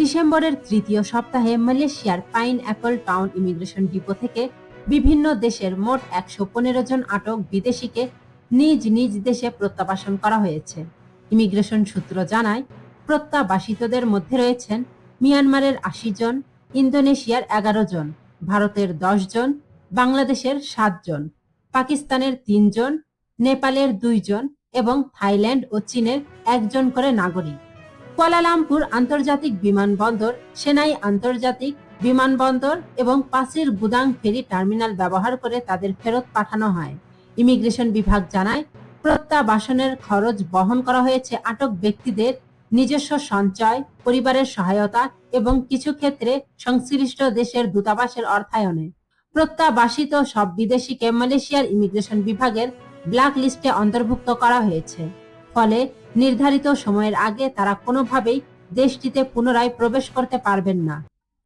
ডিসেম্বরের তৃতীয় সপ্তাহে মালয়েশিয়ার pine apple town immigration depot থেকে বিভিন্ন দেশের মোট একশো পনেরো জন আটক বিদেশিকে নিজ নিজ দেশে প্রত্যাবাসন করা হয়েছে। ইমিগ্রেশন সূত্র জানায়, প্রত্যাবাসিতদের মধ্যে রয়েছেন মিয়ানমারের আশি জন, ইন্দোনেশিয়ার এগারো জন, ভারতের দশ জন, বাংলাদেশের সাত জন, পাকিস্তানের তিনজন নেপালের দুইজন এবং থাইল্যান্ড ও চীনের একজন করে নাগরিক। কুয়ালালামপুর আন্তর্জাতিক বিমানবন্দর সেনাই আন্তর্জাতিক বিমানবন্দর এবং পাশের গুদাং ফেরি টার্মিনাল ব্যবহার করে তাদের ফেরত পাঠানো হয়। ইমিগ্রেশন বিভাগ জানায়, প্রত্যাবাসনের খরচ বহন করা হয়েছে আটক ব্যক্তিদের নিজস্ব সঞ্চয়, পরিবারের সহায়তা এবং কিছু ক্ষেত্রে সংশ্লিষ্ট দেশের দূতাবাসের অর্থায়নে। প্রত্যাবাসিত সব বিদেশিকে মালয়েশিয়ার ইমিগ্রেশন বিভাগের ব্ল্যাক লিস্টে অন্তর্ভুক্ত করা হয়েছে। ফলে নির্ধারিত সময়ের আগে তারা কোনোভাবেই দেশটিতে পুনরায় প্রবেশ করতে পারবেন না।